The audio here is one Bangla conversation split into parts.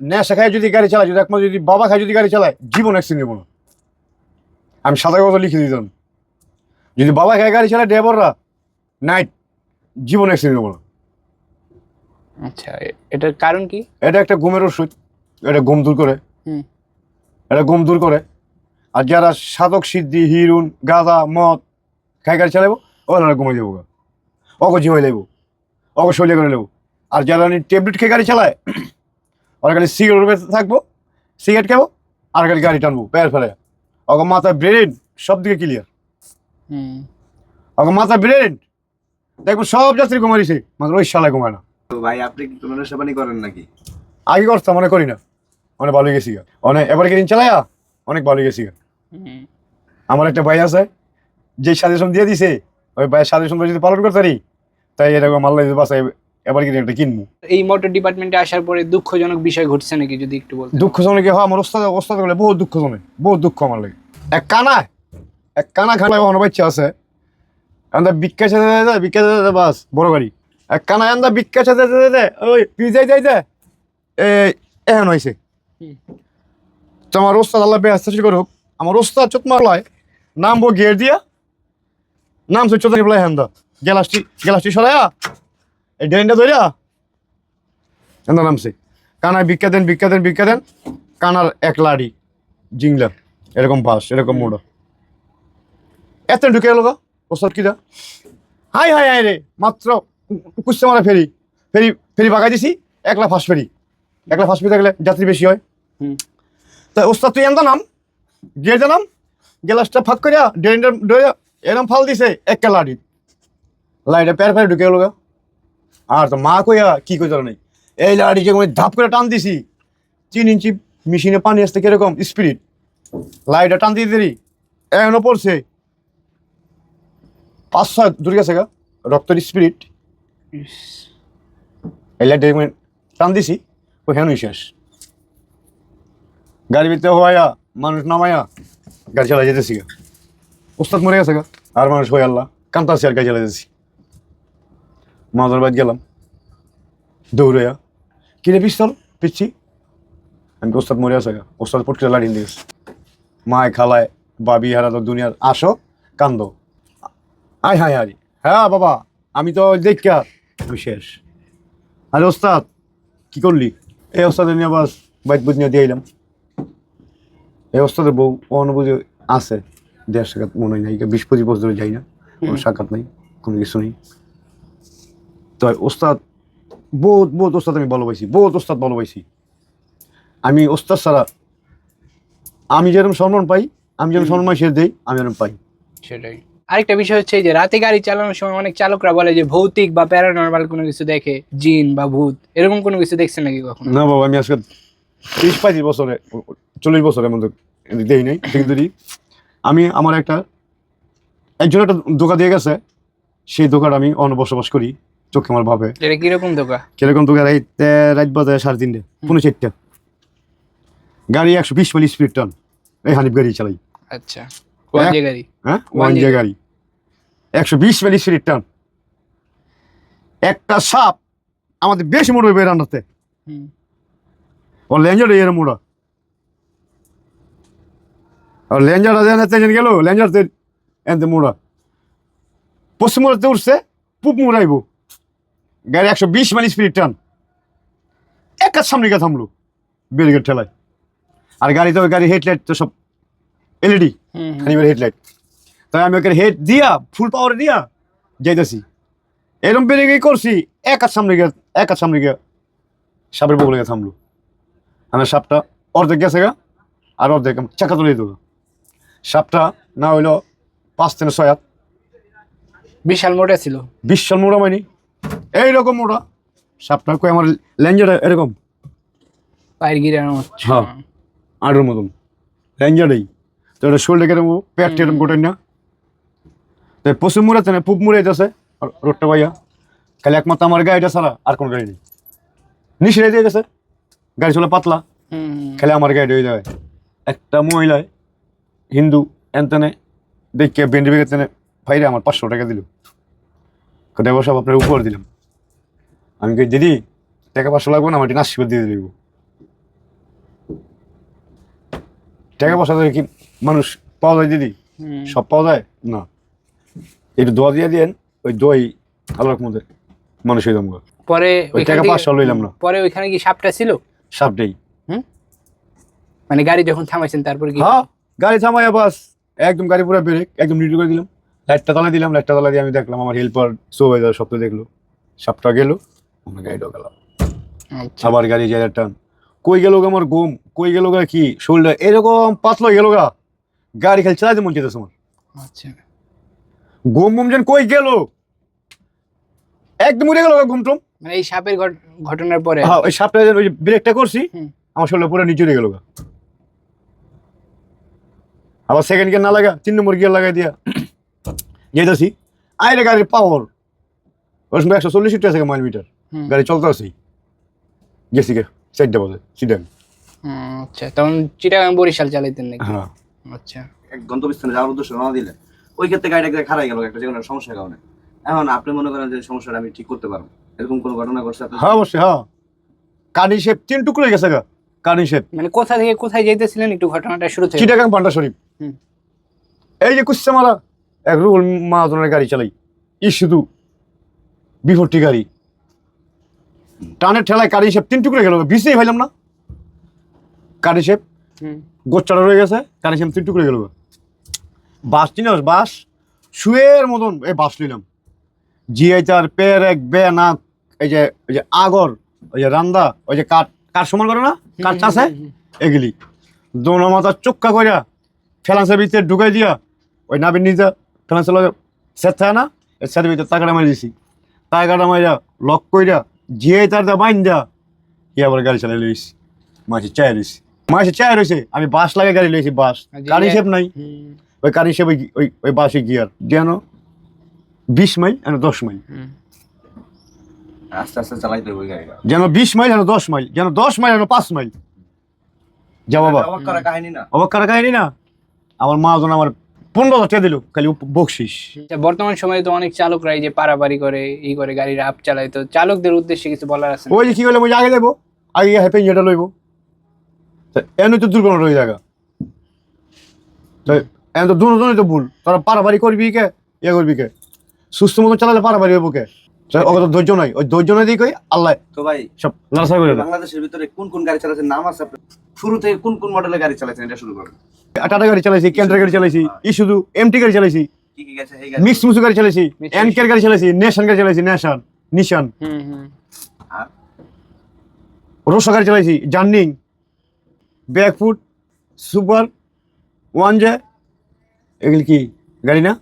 নেশা খায় যদি গাড়ি চালায় যদি একমাত্র যদি বাবা খায় যদি গাড়ি চালায় জীবন অ্যাক্সিডেন্ট নেব না আমি সাদা কথা লিখে দিতাম। যদি বাবা খায় গাড়ি চালায় ড্রাইভাররা নাইট জীবন অ্যাক্সিডেন্ট নেব না আচ্ছা এটার কারণ কি? এটা একটা ঘুমের ওষুধ এটা ঘুম দূর করে। হুম। এটা ঘুম দূর করে। আর যারা সাধক সিদ্ধি হিরুন গাঁদা মদ খাই গাড়ি চালাবো ওরা ঘুমাই দেবো অগো ঝিমাই দেবো অগো শৈলে করে নেব। আর যারা ট্যাবলেট খেয়ে গাড়ি চালায় ওরা খালি সিগারেট থাকব সিগারেট খাব আর খালি গাড়ি টানবো পেয়ার ফেলে। অগো মাথা ব্রেন সব দিকে ক্লিয়ার হুম। অগো মাথা ব্রেন দেখব সব যাত্রী ঘুমাইছে মাত্র ওই শালায় ঘুমায় না। তো ভাই আপনি কি কোনো নেশা পানি করেন নাকি? আগে করতাম মনে করি না। অনেক ভালো গেছি অনেক এবার কিদিন চালায়া? অনেক ভালো গেছি আমার একটা ভাই আছে যে সাজেশন দিয়ে দিছে ওই ভাইয়ের সাজেশন যদি পালন করতে পারি তাই এরকম আল্লাহ বাসায় এবার কিনে একটা কিনবো। এই মোটর ডিপার্টমেন্টে আসার পরে দুঃখজনক বিষয় ঘটছে নাকি যদি একটু বলতে দুঃখজনক হয় আমার ওস্তাদ ওস্তাদ বলে বহুত দুঃখজনক বহুত দুঃখ আমার লাগে। এক কানা এক কানা খানা বাচ্চা আছে। আমরা সাথে সাথে বাস বড় গাড়ি। এক কানা আমরা সাথে ওই পিজাই যাই যায় এই এখন হয়েছে। তো আমার ওস্তাদ আল্লাহ বেহাস্তা করুক। আমার ওস্তাদ চোট মারলায় নামবো গিয়ে দিয়া নাম সে চোদ্দ হ্যান্দ গেলাসটি গেলাসটি সরাইয়া এই ড্রেনটা ধরিয়া এন্দা নামছে। কানায় ভিক্ষা দেন ভিক্ষা দেন ভিক্ষা দেন। কানার এক লাড়ি জিংলা এরকম বাস এরকম মোড়ো। এত ঢুকে গেল ওস্তাদ কিরা। হাই হাই হাই রে মাত্র কুস্তে মারা ফেরি। ফেরি ফেরি বাগাই দিছি একলা ফাঁস ফেরি। একলা ফাঁস ফেরি থাকলে যাত্রী বেশি হয়। হুম। তা ওস্তাদ তুই এমন নাম। গিয়ে জানাম গ্লাসটা ফাঁক করিয়া ড্রেনটা এরম ফাল দিছে এক লাড়ি। লাইটে প্যার প্যার ঢুকে গেল গা। আর তো মা কইয়া কি কই জানো নাই? এই লাড়ি যে ধাপ করে টান দিছি, তিন ইঞ্চি মেশিনে পানি আসতে কীরকম? স্পিরিট লাইটটা টান দিয়ে দিলি, এখনও পড়ছে। পাঁচ ছয় দূরে গেছে গা, রক্তের স্পিরিট এই লাইট টান দিছি ওখানেই শেষ। গাড়ি ভিতরে হওয়াইয়া মানুষ নামাইয়া গাড়ি চালাই যেতেছি গা। ওস্তাদ মরে গেছে গা, আর মানুষ হয়ে আল্লাহ, কান্তাছি আর গাড়ি চালাই যেতেছি। মাদার বাদ গেলাম। দৌড়াইয়া। কিনে পিস্তল? পিচ্ছি। আমি ওস্তাদ মরে গা। ওস্তাদ পটকিটা লাড়ি দিয়ে গেছে মায় খালায়, বাবি, হারা তো দুনিয়ার। আসো, কান্দ। আয়, হায় হারি হ্যাঁ বাবা, আমি তো দেখা আমি শেষ। আরে ওস্তাদ, কি করলি? এই ওস্তাদের নিয়ে বাস বাইক বুঝ নিয়ে দিয়ে এলাম এই ওস্তাদের বউ অনুভূতি আছে। দেড় সাক্ষাৎ মনে হয় নাই। বিশ পঁচিশ বছর ধরে যাই না। কোনো সাক্ষাৎ নাই, কোনো কিছু নেই। তো ওস্তাদ বহুত বহুত ওস্তাদ আমি ভালো পাইছি বহুত ওস্তাদ ভালো পাইছি আমি ওস্তাদ ছাড়া আমি যেরকম সম্মান পাই আমি যেরকম সম্মান সে দেই আমি যেরকম পাই। সেটাই। আরেকটা বিষয় হচ্ছে যে রাতে গাড়ি চালানোর সময় অনেক চালকরা বলে যে ভৌতিক বা প্যারানর্মাল কোনো কিছু দেখে জিন বা ভূত এরকম কোনো কিছু দেখছেন নাকি কখনো? না বাবা আমি আজকে তিরিশ পঁয়ত্রিশ বছরে চল্লিশ বছরের মধ্যে দেই নাই কিন্তু। আমি আমার একটা একজন একটা দোকা দিয়ে গেছে সেই দোকান আমি অন্য বসবাস করি। চোখে আমার ভাবে। এটা কীরকম ধোকা? কীরকম দোকান এই তে- রাত বাজে সাড়ে তিনটে পনেরো চারটা। গাড়ি একশো বিশ মাইল স্পিড টান। এই হানিফ গাড়ি চালাই। আচ্ছা। গাড়ি? হ্যাঁ? ওয়ান জে গাড়ি? একশো বিশ মাইল স্পিড টান। একটা সাপ আমাদের বেশি মোড় হইবে রান্নাতে ও লেঞ্জার এর মোড়া। আর লেঞ্জার তেজন গেল লেঞ্জার তে এনতে মোড়া। পশ্চিম মোড়াতে উঠছে পূব মোড়াইব। গাড়ি একশো বিশ মাইল স্পিড টান। এক কাজ সামনে গিয়ে থামলো ব্যারিকেড ঠেলায়। আর গাড়ি তো গাড়ি হেডলাইট তো সব এলইডি। খানিবার হেডলাইট তাই আমি ওকে হেড দিয়া ফুল পাওয়ার দিয়া যাইতেছি। বেরিয়ে গিয়ে করছি এক হাত সামনে গিয়ে এক হাত সামনে গিয়ে সাপের বগলে গিয়ে থামলো। আমার সাপটা অর্ধেক গেছে গা আর অর্ধেক চাকা তুলে দিত সাপটা না হইল পাঁচ থেকে ছয় হাত। বিশাল মোটা ছিল। বিশাল মোড়া মাইনি এইরকম মোড়া সাপটা কই আমার লেঞ্জার এরকম? পায়ের মতো হ্যাঁ। আটের মতন। লেঞ্জারেই। তো এটা শোল্ডে কেরম পেট টেরম গোটাই না। তো পশ্চিম মুড়াতে না পূব মুড়ে যাচ্ছে রোডটা ভাইয়া। খালি একমাত্র আমার গাড়িটা ছাড়া আর কোনো গাড়ি নেই। নিচে দিয়ে গেছে। গাড়ি চলে পাতলা। খালি আমার গাড়ি হয়ে যাবে। একটা মহিলায় হিন্দু এনতেনে দেখে বেন্ডি বেগে তেনে ভাইরে আমার পাঁচশো টাকা দিল। কোথায় সব আপনার উপর দিলাম। আমি কই দিদি টাকা পাঁচশো লাগবে না আমার নাশি করে দিয়ে দিব। টাকা পয়সা দিয়ে কি মানুষ পাওয়া যায় দিদি? সব পাওয়া যায়? না। একটু দোয়া দিয়ে দিয়েন ওই দই আল্লাহর মধ্যে মানুষ যাব। পরে ওই টাকা পাঁচশো লইলাম না। পরে ওইখানে কি সাপটা ছিল? সাপটাই। মানে গাড়ি যখন থামাইছেন তারপর কি? হ্যাঁ গাড়ি থামাইয়া বাস একদম গাড়ি পুরো ব্রেক একদম নিউট্রাল করে দিলাম। লাইটটা তলা দিলাম লাইটটা তলা দিয়ে আমি দেখলাম আমার হেল্পার শো হয়ে যাওয়ার সপ্তাহ দেখল। সাপটা গেল আমরা গাড়ি ঢোকালাম। আচ্ছা। আবার গাড়ি যায় টান কই গেল আমার ঘুম? কই গেল গা কি? শরীরটা এরকম পাতলা গেল গা। গাড়ি খালি চালাইতে মন চেতেছে আমার। আচ্ছা। ঘুম ঘুম যেন কই গেল? একদম উড়ে গেল ঘুম টুম। মানে এই সাপের ঘট- ঘটনার পরে? হ্যাঁ ওই সাপটা ওই যে ব্রেকটা করছি আমার শরীরটা পুরো নিচে গেল গা। আবার সেকেন্ড গিয়ার না লাগা তিন নম্বর গিয়ার লাগাই দিয়া। যেতেছি। আইরে গাড়ির পাওয়ার ওর সঙ্গে একশো চল্লিশ আছে মাইল মিটার। গাড়ি চলতে আছি। গেছি গে চারটা বাজে হুম, আচ্ছা তখন চিটাগাং বরিশাল চালাইতেন নাকি? হ্যাঁ। আচ্ছা। এক গন্তব্যস্থানে যাওয়ার উদ্দেশ্যে রওনা দিলেন ওই ক্ষেত্রে গাড়িটা একদম খারাপ গেল একটা যে কোনো সমস্যার কারণে। এখন আপনি মনে করেন যে সমস্যাটা আমি ঠিক করতে পারব। এরকম কোনো ঘটনা ঘটছে আপনার? হ্যাঁ অবশ্যই হ্যাঁ। কানি শেপ তিন টুকরো হয়ে গেছে গা কানি শেপ। মানে কোথা থেকে কোথায় যাইতেছিলেন? একটু ঘটনাটা শুরু থেকে। চিটাগাং পান্ডা শরীফ। হুম। এই যে কুচ্ছে মারা এক রুল মাহাজনের গাড়ি চালাই। ই শুধু বিফোরটি গাড়ি। টানের ঠেলায় কারি শেপ তিন টুকরে গেল বিশেই ভাইলাম না। কারি শেপ। গোচ্চাটা রয়ে গেছে কারি শেপ তিন টুকরে গেল। বাস চিনস বাস শুয়ের মতন এই বাস নিলাম। জিআই চার পের এক বে না এই যে এই যে আগর ওই যে রান্দা ওই যে কাঠ কাঠ সমান করে না? কাঠ চাষে? এগুলি। দোনো মাথা চোক্কা কইরা ফেলান্সের ভিতরে ঢুকাই দিয়া ওই নাবির নিজে ফেলান্সের লগে সেট থাকে না? সাথে ভিতরে টাকাটা মারি দিছি। টাকাটা মারিয়া লক কইরা তার দা বাইন দা ই আবার গাড়ি চালাই লইছি। মাসে চায় রইছি মাসে চায় রইছে আমি বাস লাগে গাড়ি লইছি বাস। আর যে- গাড়ি হিসেব নাই। ওই গাড়ি হিসেবে ওই ওই বাসে গিয়ার যেন বিশ মাইল যেন দশ মাইল। আস্তে আস্তে ওই গাড়িটা। যেন বিশ মাইল যেন দশ মাইল। যেন দশ মাইল যেন পাঁচ মাইল। যা বাবা। অবাক করা কাহিনী না। অবাক করা কাহিনী না? আমার মা জন আমার পনেরো হাজার টাকা দিল খালি বকশিস। আচ্ছা, বর্তমান সময়ে তো অনেক চালকরা এই যে পারাপারি করে ই করে গাড়ির আপ চালায় তো চালকদের উদ্দেশ্যে কিছু বলার আছে? ওই যে কি বলে আগে যাব আগে গিয়ে হ্যাপি যেটা লইব। এনে তো দুর্ঘটনা রয়ে জায়গা এন তো দুজনই তো ভুল। তারা পারাপারি করবি কে ইয়ে করবি কে? সুস্থ মতো চালালে পারাপারি হইব কে? ধৈর্য নাই। ওই ধৈর্য নাই দিয়ে কই? আল্লাহ। তো ভাই সব করে বাংলাদেশের ভিতরে কোন কোন গাড়ি চালাচ্ছেন নাম আছে শুরু থেকে কোন কোন মডেলের গাড়ি চালাচ্ছেন এটা শুরু করুন। টাটা গাড়ি চালাইছি গাড়ি চালাইছি ই এমটি গাড়ি চালাইছি কি কি গাড়ি। মিক্স মুসু গাড়ি চালাইছি এনকের গাড়ি চালাইছি নেশন গাড়ি চালাইছি নেশন নিশান। রোসা গাড়ি চালাইছি জার্নিং ব্যাকফুট সুপার ওয়ান জে এগুলি কি? গাড়ি না?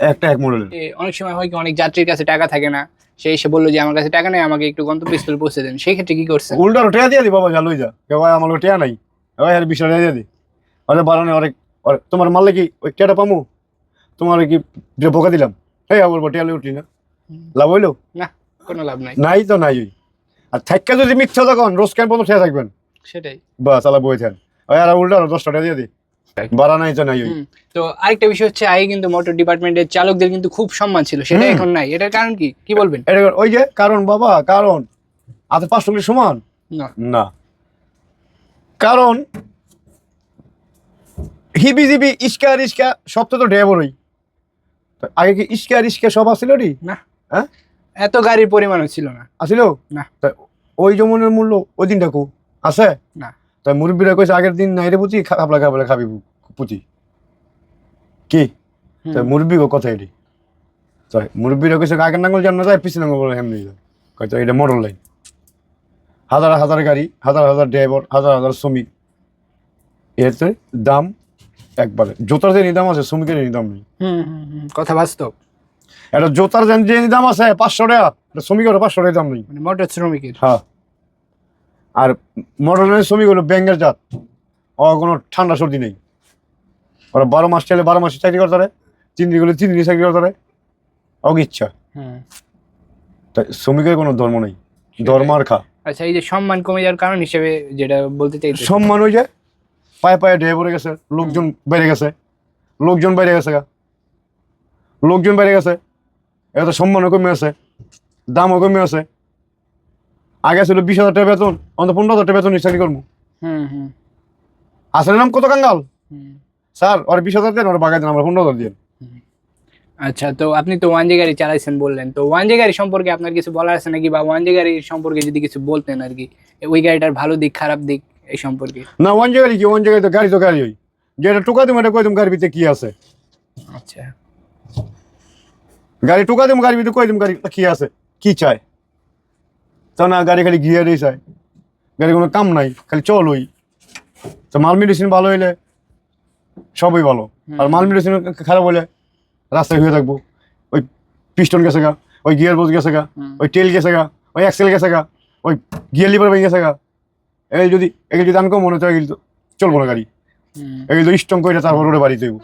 একটা এক মডেলের এ, অনেক সময় হয় কি অনেক যাত্রীর কাছে টাকা থাকে না সে এসে বলল যে আমার কাছে টাকা নেই আমাকে একটু গন্তব্যস্থলে পৌঁছে দেন। সেই ক্ষেত্রে কি করছে? উল্টা টেয়া দিয়ে দি বাবা যা লই যা। কে ভাই আমার টেয়া নাই। ভাই আর বিশ টাকা দিয়ে দি। আরে বাড়ানে অনেক তোমার মারলে কি ওই টেয়াটা পামু? তোমার কি যে বোকা দিলাম। এই আবার টেয়া লই উঠলি না? লাভ হইল? না কোনো লাভ নাই। নাই তো নাই। ওই আর থাক্কা যদি মিথ্যা তখন রোজ কেন পর্যন্ত ঠেয়া থাকবেন? সেটাই। বাস আলা বই থাকেন আর উল্টা আরও দশ টাকা দিয়ে দি। বাড়া নাই তো আরেকটা বিষয় হচ্ছে আগে কিন্তু মোটর ডিপার্টমেন্টের চালকদের কিন্তু খুব সম্মান ছিল সেটা এখন নাই। এটার কারণ কি? কি বলবেন? এটা ওই যে কারণ বাবা কারণ। পাঁচশো সমান? না। কারণ ইস্কা আর ইস্কা সব তো ড্রাইভারই আগে কি ইস্কা সব আসছিল রে? না। হ্যাঁ? এত গাড়ির পরিমাণও ছিল না। আসিল না। ওই জমনের মূল্য ওই দিনটা কো? আছে? না। তাই মুরব্বীরা কইছে আগের দিন নাই রে পুঁতি খাবলা খাবলা খাবি পুঁতি কি। তাই মুরব্বী গো কথা এটি। তাই মুরব্বীরা কইছে আগের নাঙ্গল জান না যায় পিছনে নাঙ্গল বলে হেমনি যায়। কয়তো এটা মোটর লাইন। হাজার হাজার গাড়ি হাজার হাজার ড্রাইভার হাজার হাজার শ্রমিক। এতে দাম একবারে জোতার যে নিদাম আছে শ্রমিকের নিদাম নেই। হুম হুম, হুম, কথা বাস্তব। এটা জোতার যে নিদাম আছে পাঁচশো টাকা শ্রমিকের পাঁচশো টাকা দাম নেই। মানে মোটর শ্রমিকের। হ্যাঁ। আর মডেলের শ্রমিক হলো ব্যাঙ্গের জাত। ও কোনো ঠান্ডা সর্দি নেই। ওরা বারো মাস চাইলে বারো মাসে চাকরি করতে পারে। তিন দিন হলে তিন দিনই চাকরি করতে পারে। অগ ইচ্ছা। হুম তাই শ্রমিকের কোনো ধর্ম নেই। ধর্ম আর খা। আচ্ছা এই যে সম্মান কমে যাওয়ার কারণ হিসেবে যেটা বলতে চাই সম্মান হয়ে যায় পায়ে পায়ে ঢেয়ে পড়ে গেছে লোকজন বেড়ে গেছে। লোকজন বেড়ে গেছে গা। লোকজন বেড়ে গেছে। এত সম্মানও কমে আছে দামও কমে আছে। আগে ছিল বিশ হাজার টাকা বেতন অন্তত পনেরো হাজার টাকা বেতন চাকরি করব। হুম হুম। আসলে নাম কত কাঙ্গাল? হুম। স্যার ওর বিশ হাজার দেন ওর বাগায় দেন আমরা পনেরো হাজার দিন আচ্ছা তো আপনি তো ওয়ান জি গাড়ি চালাইছেন বললেন। তো ওয়ান জি গাড়ি সম্পর্কে আপনার কিছু বলার আছে নাকি? বা ওয়ান জি গাড়ি সম্পর্কে যদি কিছু বলতেন আর কি ওই গাড়িটার ভালো দিক খারাপ দিক এই সম্পর্কে। না ওয়ান গাড়ি কি? ওয়ান জায়গায় তো গাড়ি তো গাড়ি ওই। যেটা টুকা দিম এটা কই দিম গাড়ির ভিতরে কি আছে? আচ্ছা। গাড়ি টুকা দিম গাড়ির ভিতরে কই দিম গাড়ি কি আছে? কি চায় তো না গাড়ি খালি গিয়ারই চায় গাড়ি কোনো কাম নাই খালি চল ওই। তো মাল মেডিসিন ভালো হইলে সবই ভালো। আর মাল মেডিসিন খারাপ হলে রাস্তায় হয়ে থাকব। ওই পিস্টন গেছে গা ওই গিয়ার বোস গেছে গা ওই টেল গেছে গা ওই অ্যাক্সেল গেছে গা ওই গিয়ার লিভার ভেঙে গেছে গা। এই যদি এগুলো যদি আনকম মনে হয় এগুলো তো চলবো না গাড়ি। এগুলো স্ট্রং করে তারপর রোডে বাড়ি দেবো।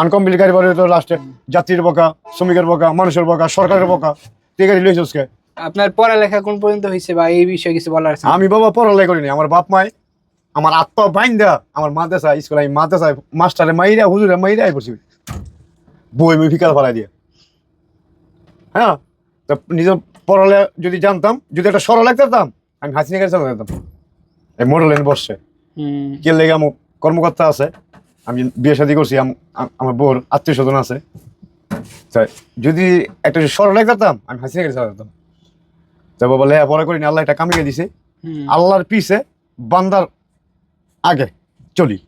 আনকমপ্লিট গাড়ি বাড়ি তো লাস্টে যাত্রীর বকা শ্রমিকের বকা মানুষের বকা সরকারের বকা। তুই গাড়ি লইছিস কে? আপনার পড়ালেখা কোন পর্যন্ত হয়েছে বা এই বিষয়ে কিছু বলার আছে? আমি বাবা পড়ালেখা করিনি আমার বাপ মাই আমার আত্মা বাইন দেয়া আমার মাদ্রাসা স্কুল আমি মাদ্রাসায় মাস্টারে মাইরা হুজুরে মাইরা পড়ছি। বই মই ফিকার ফেলাই দিয়ে। হ্যাঁ? তো নিজের পড়ালে যদি জানতাম যদি একটা সরল লাগতাম আমি হাসিনা গাড়ি চালাতে যেতাম এই মোটর লাইন বসছে। কে লেগে আমার কর্মকর্তা আছে আমি বিয়ে শাদী করছি আম- আম- আমার বোর আত্মীয় স্বজন আছে। যদি একটা সরল লাগতাম আমি হাসিনা গাড়ি চালাতাম তো বাবা লেয়া পড়া করি না আল্লাহ এটা কামিয়ে দিছে। আল্লাহর পিছে বান্দার আগে চলি।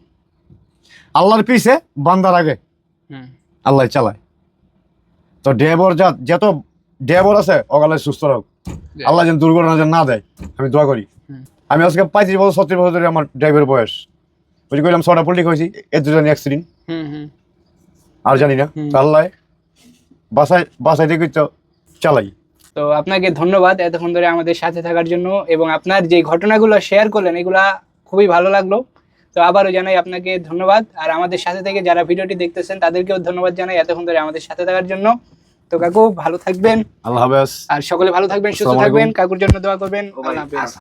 আল্লাহর পিছে বান্দার আগে আল্লাহ চালায়। তো ড্রাইভার যা যত ড্রাইভার আছে অগালে সুস্থ হোক আল্লাহ যেন দুর্ঘটনা যেন না দেয় আমি দোয়া করি। আমি আজকে পঁয়ত্রিশ বছর ছত্রিশ বছর ধরে আমার ড্রাইভারের বয়স। বুঝি কইলাম ছটা পল্টিক হয়েছি এর দুজন অ্যাক্সিডেন্ট। আর জানি না। আল্লাহ বাসায় বাসায় থেকে তো চালাই। তো আপনাকে ধন্যবাদ এতক্ষণ ধরে আমাদের সাথে থাকার জন্য এবং আপনার যে ঘটনাগুলো শেয়ার করলেন এগুলা খুবই ভালো লাগল। তো আবারও জানাই আপনাকে ধন্যবাদ। আর আমাদের সাথে থেকে যারা ভিডিওটি দেখতেছেন তাদেরকেও ধন্যবাদ জানাই এতক্ষণ ধরে আমাদের সাথে থাকার জন্য। তো কাকু ভালো থাকবেন। আল্লাহ হাফেজ। আর সকলে ভালো থাকবেন সুস্থ থাকবেন। কাকুর জন্য দোয়া করবেন। ও আল্লাহ হাফেজ।